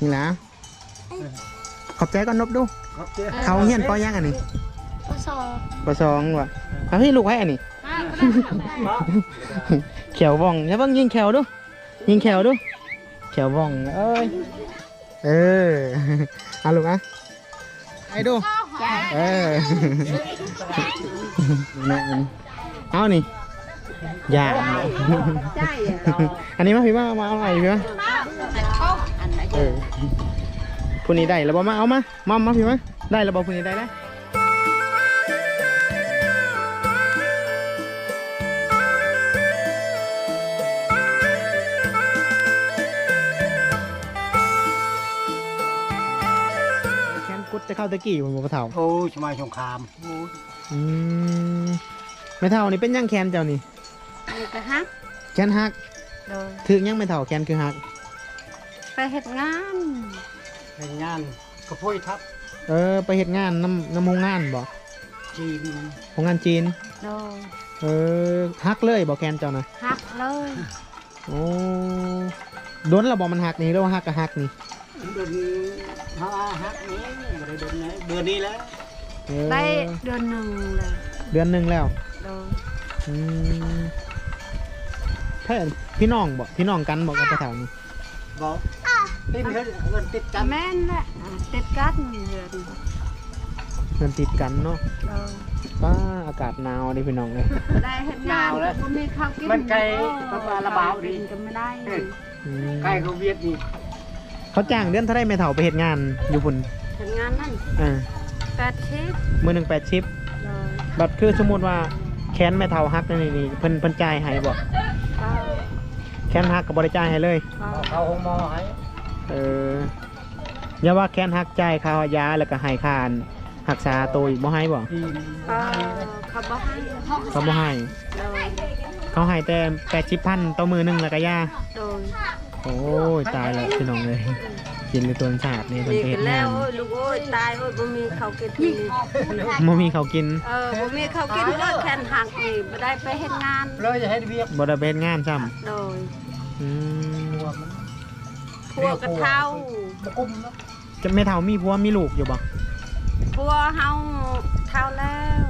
นี่ละขอบใจก่อนนบดู ครับเจ๊เขาเฮียนปอยังอันนี้ก็สอบปอสองว่ะเอาให้ลูกให้อันนี้ห้าก็ได้ค่ะเขียวว่องอย่าเพิ่งยิงแขวดู ยิงแขวดูแขวว่องเอ้ยเออเอาลูกอะไอ้ดูเออแม่มันเอานี่อย่าใช่อะอันนี้มาพี่ว่ามาเอาอะไรพี่ว่าอันไหน เออผู้นี้ได้แล้วบอมาเอามามามาพี่ว่าได้แล้วบอผู้นี้ได้แล้วแคนกุดจะเข้าตะกี้ผมบอกเท่าโอ้ชมายสงครามอืมไม่เท่านี่เป็นยังแคนเจ้านี่นี่ก็ฮักแคนฮักโดยถึงยังไม่เท่าแคนคือฮัก ไปเฮ็ดงานเป็นงานกระพุ้ยทับเออ ไปเฮ็ดงานน้ำน้ำโรงงานบ่จีนโรงงานจีน โดยเออฮักเลยบ่แคนเจ้านะฮักเลยโอ้โดนแล้วบ่มันฮักนี่หรือว่าฮักก็ฮักนี่เดือนห้าฮักนี้ไม่ได้เดือนไหนเดือนนี้แล้วเออได้เดือนหนึ่งเลยเดือนหนึ่งแล้วโดยอืมแพ่พี่น้องบ่พี่น้องกันบ่กับปะเถานี่บอก ติดเงินเงินติดกันแม่นแหละอะติดกันเดือนเงินติดกันเนาะโดยป้าอากาศหนาวดิพี่น้องเลยได้เฮ็ดงานก็บ่มีข้าวกินมันไกลเออก็มาระบาวดีกินก็ไม่ได้อืมใกล้เขาเวียดนี่เขาจ้างเดือนเท่าไรแม่เฒ่าไปเฮ็ดงานอยู่พุ่นเฮ็ดงานนั่นอ่าแปดชิปมื้อหนึงแปดชิปโดยบัดคือสมมุติว่าแค้นแม่เฒ่าฮักนี่นี่เพิ่นเพิ่นจ่ายให้บ่ก็แค้นฮักก็บ่ได้จ่ายให้เลย ก็เขาห้องหมอให้ เอออย่าว่าแค้นฮักจ่ายค่ายาแล้วก็ให้ค่าอันรักษาตัวอีกบ่ให้บ่จีนก็เขาบ่ให้เขาบ่ให้โดยเขาให้แต่แปดชิปพันต่อมือหนึงแล้วก็ยาโดยโอ้ยตายแล้วพี่น้องเลยกินเลยตัวสาดนี่เป็นนี่เพกัศนงาแล้วนโอ้ยลูกโอ้ยตายโอ้ยบ่มีข้าวกินนี่บ่มีเขาวกินเออบ่มีข้าวกินเลยแค่นหักนี่บ่ได้ไปเฮ็ดงานเลยจะให้เวียดบ่ได้เป็นงานซ้โดยำอืมตัวมัน พัวกระเท่าบกุ้มเนาะจะไม่เท่ามีผัวมีลูกอยู่บ่พัวเฮาเท่าแล้ว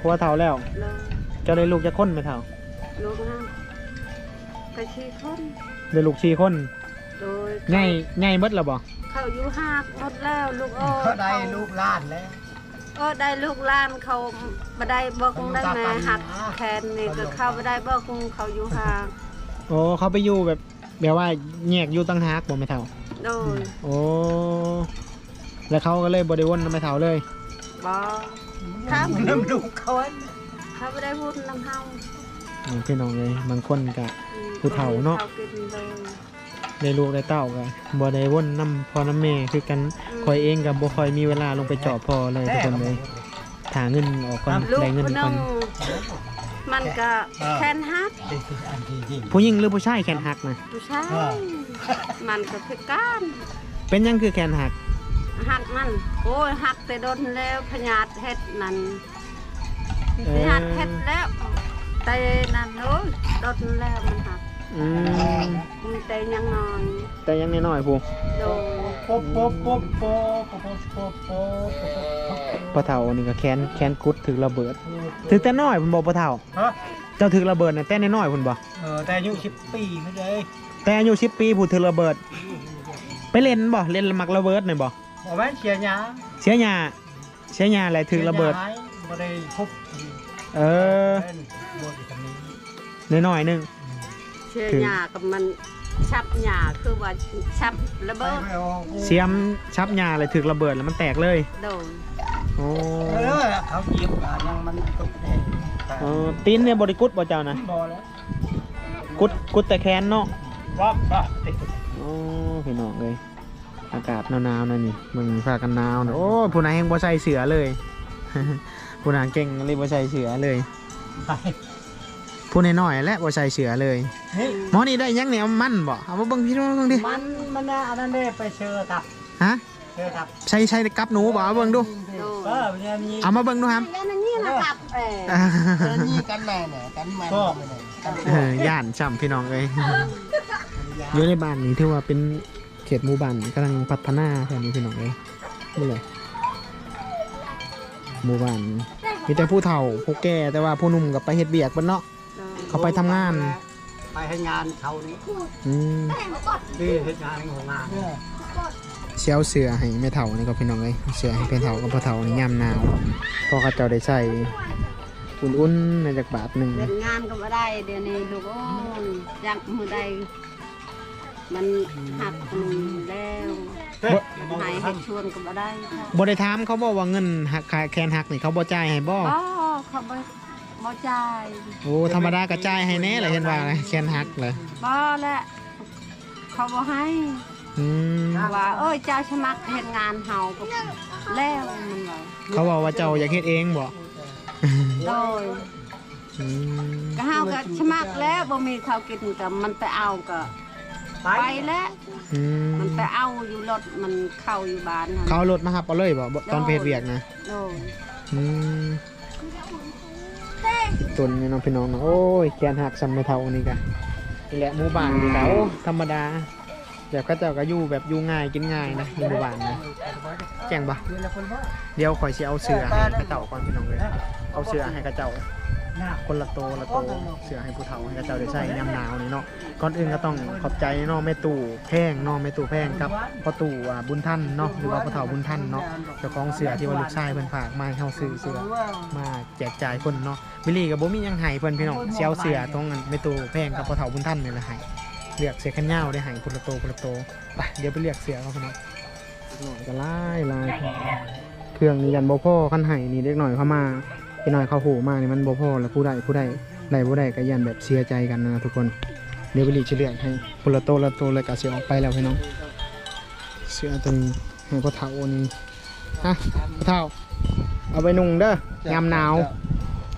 ผัวเท่าแล้วโดยเจะได้ลูกจะคนไม่เท่าลูกเฮาไปชีคนได้ลูกสี่คนโดยใหญ่ใหญ่เบิดแล้วบ่เขาอยู่หักหมดแล้วลูกโอ้ยเขาได้ลูกล้านแล้ว เออได้ลูกหล้านเขาบ่ได้บอกได้แม่หักแคนนี่ก็เข้าบ่ได้บอกเขาอยู่หักโอ้เขาไปอยู่แบบ แบบว่าแยกอยู่ตั้งหากบ่ไม่เท่า โดยโอ้แล้วเขาก็เลยบ่ได้วนไม่เท่าเลย บ่ถ้าน้ำลูกเขาอันเขาบ่ได้พูดนำเฮานี่พี่น้องเลยบางคนก็ ผู้เฒ่าเนาะขกินเลยได้ลูกได้เต้าก็บ่ได้วนน้ำพ่อน้ำแม่คือกันคอยเองกับบ่ค่อยมีเวลาลงไปเจาะพ่อเลยทุกคนเลยถาเงินออกก่อนลูกได้เงินคนนึก่อนง มันก็แคนฮักติดอันที่จริงผู้หญิงหรือผู้ชายแขนหักนะผู้ชายมันก็พิการเป็นหยังคือแขนหักหักมัน โอ้ยหักแต่โดนแล้วพญาติเฮ็ดนั่นเอพอญาติเฮ็ดแล้วแต่นั่นโอ้ยโดนแล้วมันหักอืม มีแต่ยังน้อย แต่ยังน้อยๆผู้ยปบปบปปะเท่านี่ก็แค้นแค้นกุดถือระเบิดถือแต่น้อยพุ่นบ่ปะเถาเจ้าถือระเบิดเนี่ะแต่น้อยๆพุ่นบ่เออแต่อายุสิบปีเลยแต่อายุสิบปีผู้ถือระเบิด ไปเล่นบ่เล่นมักระเบิดหนี่บ่บอกว่าเสียหยาเสียหญ้าเสียหญ้าอะไรถือระเบิดเอ่เออน่นอยหนึ่งเชียอหยากับมัน ชับหญ้าคือว่าชับระไปเบิดไปเอาเสียมชับหญ้าอะไรถึกระเบิดแล้วมันแตกเลย โดยโอ้เออเขาเหยียบกันยังมันตกแดงเออตีนเนี่ยบริกุดบ่เจ้านะบอแล้วกุดกุดแต่แขนเนาะว่าว่าติดโอ้พี่น้องเลยอากาศหนาวๆนั่นนี่มึงพากันหนาวนะโอ้ยผู้นายแห่งบ่ใส่เสือเลยผู้นายเก่งเลยบ่ใส่เสือเลยไป ผู้น้อยๆและบ่ใส่เสือเลยเฮ้ยหมอนี่ได้ยังเนี่ยเอามันบ่เอามาเบิ่งพี่น้องเบิ่งดิมันมันน่ะอันนั้นได้ไปเชิญกับฮะเชิญกับใช่ใช่กับหนูบ่เอาเบิ่งดูเออมันจะมีเอามาเบิ่งดูครับแล้วนั่นนี่นะครับเออเออนี่กันแม่เนี่ยกันแม่ก็กันเออย่านช่ำพี่น้องเลยอยู่ในบ้านนี่ถือว่าเป็นเขตหมู่บ้านกำลังพัฒนาแถวนี้พี่น้องเลยนี่เลยหมู่บ้านมีแต่ผู้เฒ่าผู้แก่แต่ว่าผู้หนุ่มกับไปเฮ็ดเบียกบนเนาะ เขาไปทำงาน ไปให้งานเขานี่อืมนี่เฮ็ดงานของงานเชียวเสือให้แม่เฒ่านี่ก็พี่น้องเลยเสือให้แม่เฒ่ากับพ่อเฒ่านี่ยามหนาวพอเขาเจ้าได้ใส่อุ่นๆในจากบาทหนึ่งเล่นงานก็บ่ได้เดี๋ยวนี้ลูกโอ้ยจักมือใดมันหักมือแล้วเฮ้ยหายให้ชวนก็บ่ได้ค่ะบ่ได้ถามเขาบอกว่าเงินหักค่าแคนหักนี่เขาบ่จ่ายให้บ่อ๋อเขาบ่ บ่จ่ายโอ้ธรรมดาก็จ่ายให้แน่เลยเห็นว่านะแคนหักเลยบ่แหละเขาบ่ให้อืมว่าเอ้ยเจ้าสมัครเฮ็ดงานเฮาก็แล้วมันว่าเขาบอกว่าเจ้าอยากเฮ็ดเองบ่โดยอืมก็เฮาก็สมัครแล้วบ่มีข้าวกินก็มันไปเอาก็ไปแล้วอืมมันไปเอาอยู่รถมันเข้าอยู่บ้านนั่นเขาเอารถมาหับเอาเลยบ่บ่ตอนไปเฮ็ดเวียกนะโดยอืม ตุนนี่น้องพี่น้องเนาะโอ้ยแคนหักซ้ำไม่เท่านี่กะนี่แหละหมู่บ้านนี่กะโอ้ธรรมดาแบบเขาเจ้าก็อยู่แบบอยู่ง่ายกินง่ายนะในหมู่บ้านนะแจ้งบ่เดี๋ยวข่อยสิเอาเสือให้กระเจ้าก่อนพี่น้องเลยเอาเสือให้กระเจ้าคนละโตละโตเสือให้ผู้เฒ่าให้กระเจ้าได้ใช้ยามหนาวนี่เนาะก่อนอื่นก็ต้องขอบใจเนาะแม่ตู่แพงเนาะแม่ตู่แพงครับพ่อตู่อ่าบุญท่านเนาะหรือว่าพ่อเฒ่าบุญท่านเนาะเจ้าของเสือที่ว่าลูกชายเพิ่นฝากมาให้เฮาซื้อเสือมา แจกจ่ายคนเนาะวิลลี่กับโบมีหยังให้เพิ่นพี่น้องเสียวเสือตรงนั้นแม่ตูแพงกับพอเฒ่าบุญท่านนี่แหละให้เลือกเสือขันยาได้ให้คนละโตคนละโตไปเดี๋ยวไปเลือกเสือเขาพี่น้องหน่อยก็หลายหลายเครื่องนี่ยันโบ่พอคันให้นี่เด็กหน่อยเข้ามาพี่น้อยเขาโหมากนี่มันโบ่พอแล้วผู้ใดผู้ใดใดผู้ใดก็ยันแบบเสียใจกันนะทุกคนเดี๋ยวบริจะเลือกให้พุละโตละโตเลยก็เสียออกไปแล้วพี่น้องเสือตัวนี้ให้พอเฒ่านี่ฮะพอเฒ่า เอาไปนุ่งเด้อยามหนาว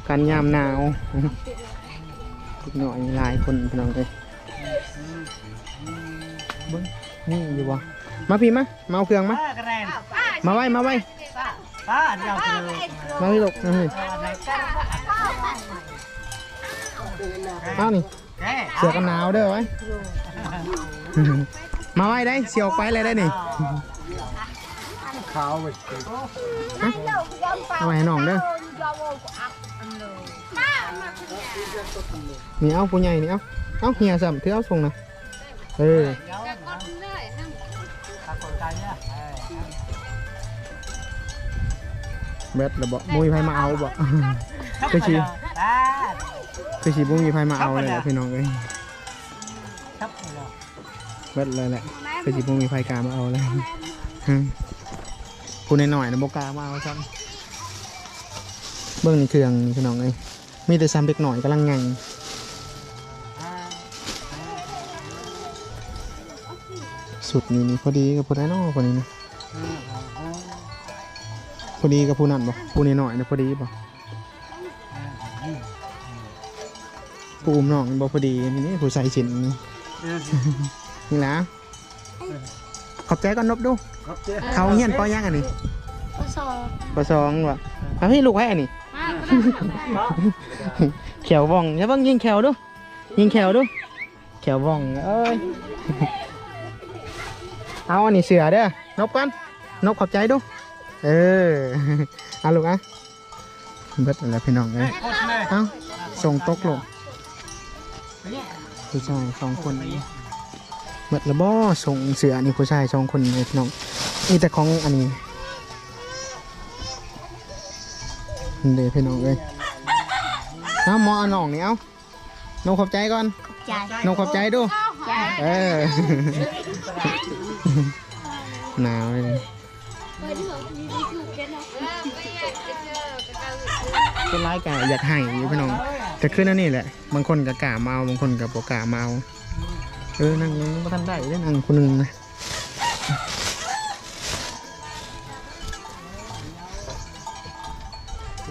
กันยามหนาวอีกหน่อยหลายคนพี่น้องเลยเบิ้งนี่อยู่บ่มาพี่มามาเอาเครื่องมา ป้ากระแรนมาไว้มาไว้ป้าเดียวคือมาพี่ลูกมาพี่เอานี่แกเสือกันหนาวเด้อไว้มาไว้ได้เสียวไปเลยได้นี่ขาวไป เอาไว้ให้น้องเด้อนี่เอาผู้ใหญ่นี่เอาเอาเฮียสัมเถือเอาส่งนะเออตาคนใจเนี่ยเบ็ดแล้วบ่มุ้ยไผมาเอาบ่คือสิตาคือสิบ่มีไผมาเอาเลยพี่น้องเอ้ยครับเลยเบ็ดเลยแหละคือสิบ่มีไผกล้ามาเอาเลยฮะผู้น้อยๆนะบ่กล้ามาเอาซ้ำ เบิ่งนี่เครื่องนี่พี่น้องเอ้ยมีแต่ซ้ำเด็กหน่อยกำลังไงสุดนี่นี่พอดีกับผู้ได้นอคนนี้นะพอดีกับผู้นั่นบ่ผู้นี้หน่อยนะพอดีบ่ผู้อุ้มน้องนี่บ่พอดีนี่นี่ผู้ใส่สินนี่นี่ละขอบใจก่อนนบดูครับเจ๊เขาเฮียนปอยังอันนี้ปอสองว่ะเอาพี่ลูกให้อันนี้ แขวว่องอย่าบิ่งยิงแขวดู ยิงแขวดู แขวว่องเอ้ย เอาอันนี้เสือเด้อนบกันนบขอบใจดู เออเอาลูกอะเบิดแล้วพี่น้องเอ้ยโคตรเอาส่งตกลงผู้ชายสองคนเบิดแล้วบ่ส่งเสืออันนี้ผู้ชายสองคนเลยพี่น้องนี่แต่ของอันนี้ เดี๋ยวพี่น้องเอ้ยเอาหมอเอาน้องนี่เอานบขอบใจก่อนใจนบขอบใจดูใจเออหนาวเลยเป็นไรกะอยากให้อยู่พี่น้องแต่ขึ้นนั่นนี่แหละ บางคนก็กล้ามาเอาบางคนก็บ่กล้ามาเอาเออนั่งยังบ่ทันได้เด้นั่งคนหนึงนะ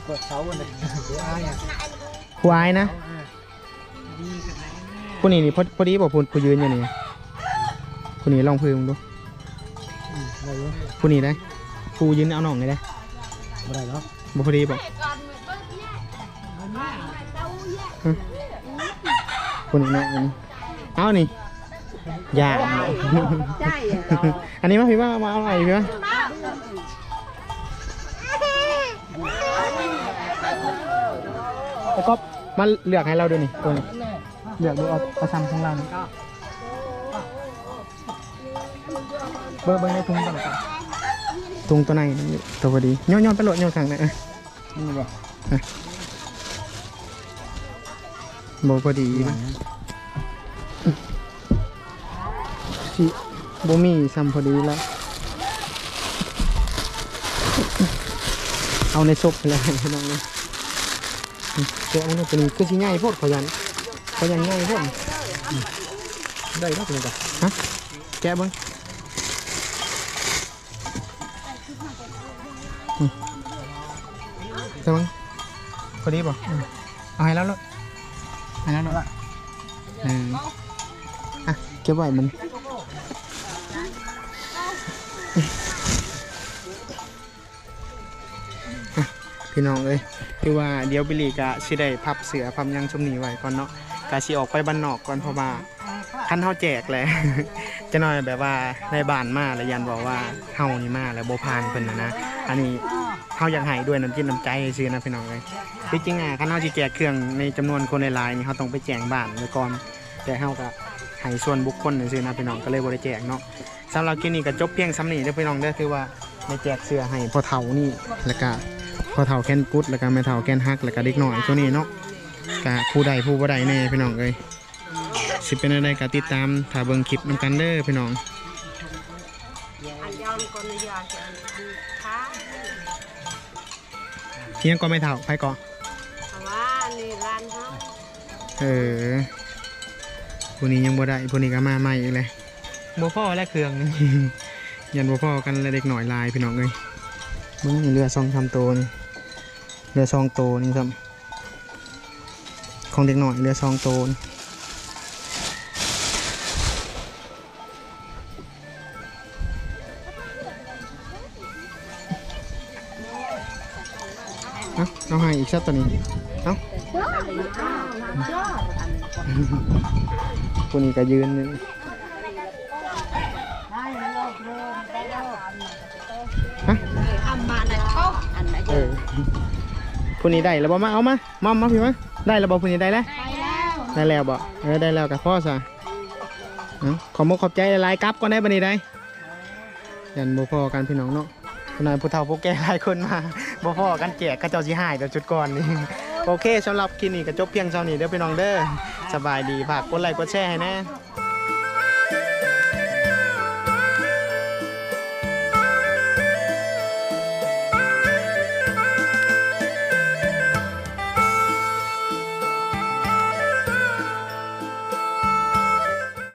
ที่กดเสาวันนี้เดี๋ยวอ้ายอะผู้อายนะดีกันไหนผู้นี้นี่พอพอดีบ่ผู้ผู้ยืนอยู่นี่ผู้นี้ลองพื้นมึงดูอะไรเนาะผู้นี้ได้ผู้ยืนเอาน้องเลยได้อะไรเนาะบ่พอดีบ่ฮะผู้นี้เนาะอันนี้เอานี่ย่างใช่อะอันนี้มาพี่ว่ามาเอาอะไรพี่ว่า แล้วก็มาเลือกให้เราดูนี่ตัวนี้เลือกดูเอาเอาซ้ำของเรานี่เบอร์เบอร์ในถุงก่อนครับถุงตัวไหนนี่ตัวพอดีย้อนย้อนไปโหลดย้อนข้างไหนอะนี่บ่โบพอดีนะสิโบมีซ้ำพอดีแล้วเอาในซุปไปเลยพี่น้องเลย เจ้าเนี่ยเป็นคือสิง่ายโพดขอยันขอยันง่ายโพดได้แล้วเป็นไงฮะแกะบิ้งอืมเจ้างพอดีป่ะเอาให้แล้วลูกให้แล้วลูกเอออะเก็บไว้มันพี่น้องเอ้ย คือว่าเดี๋ยวบิลลี่กะสิได้พับเสือพับยังชมนีไว้ก่อนเนาะกะสิออกไปบ้านนอกก่อนเพราะว่าคันเฮาแจกแหละ จะหน่อยแบบว่าในบ้านมาแล้วยันบอกว่าเฮานี่มาแล้วโบ่ผ่านเพิ่นนะนะอันนี้เฮาอยากให้ด้วยน้ำจิตน้ำใจซื่อนะพี่น้องเอ้ยที่จริงอะคันเฮาสิแจกเครื่องในจำนวนคนหลายๆนี่เฮาต้องไปแจ้งบ้านไว้ก่อนแต่เฮาก็ให้ส่วนบุคคลซื่อนะพี่น้องก็เลยบ่ได้แจกเนาะสำหรับคลิปนี้ก็จบเพียงซ้ำนี้เด้อพี่น้องเด้อถือว่าได้แจกเสื้อให้พ่อเฒ่านี่แล้วก็ พอเท่าแกนกุดแล้วก็ไม่เท่าแกนฮักแล้วก็เด็กหน่อยตัวนี้เนาะกะผู้ใดผู้บ่ใดแน่พี่น้องเอ้ยสิเป็นอะไรก็ติดตามถ้าเบิ่งคลิปนำกันเด้อพี่น้องอันยอมคนอยากจะอันค้าเที่ยงก็ไม่เท่าไปก่อนเพราะว่านี่ร้านเขาเออผู้นี้ยังบ่ได้ผู้นี้ก็มาใหม่อีกเลยบ่พ่อและเครื่องนี่ยันบ่พ่อกันและเด็กหน่อยลายพี่น้องเอ้ยมึงนี่เรือซองทำโตวนี่ เรือซองโตนี่ครับของเด็กหน่อยเรือซองโตนเอาเอาให้อีกสักตัวนี้เอาตัวนี้ก็ยืนนี่ฮะทำมาในเขาอันไหนเออ ผู้นี้ได้แล้วบ่มาเอามามามาพี่มาได้แล้วบ่ผู้นี้ได้แล้วไปแล้วได้แล้วบ่เออได้แล้วกับพ่อซะเอาขอมกขอบใจหลายๆกลับก็ได้บันนี้ได้ยันบ่พอกันพี่น้องเนาะคนนั้นผู้เฒ่าผู้แก่หลายคนมาบ่พอกันแจกกระเจ้าสิหายแต่จุดก่อนนี่โอเคสำหรับคลิปนี้ก็จบเพียงเท่านี้เด้อพี่น้องเด้อสบายดีฝากกดไลค์กดแชร์ให้แน่เ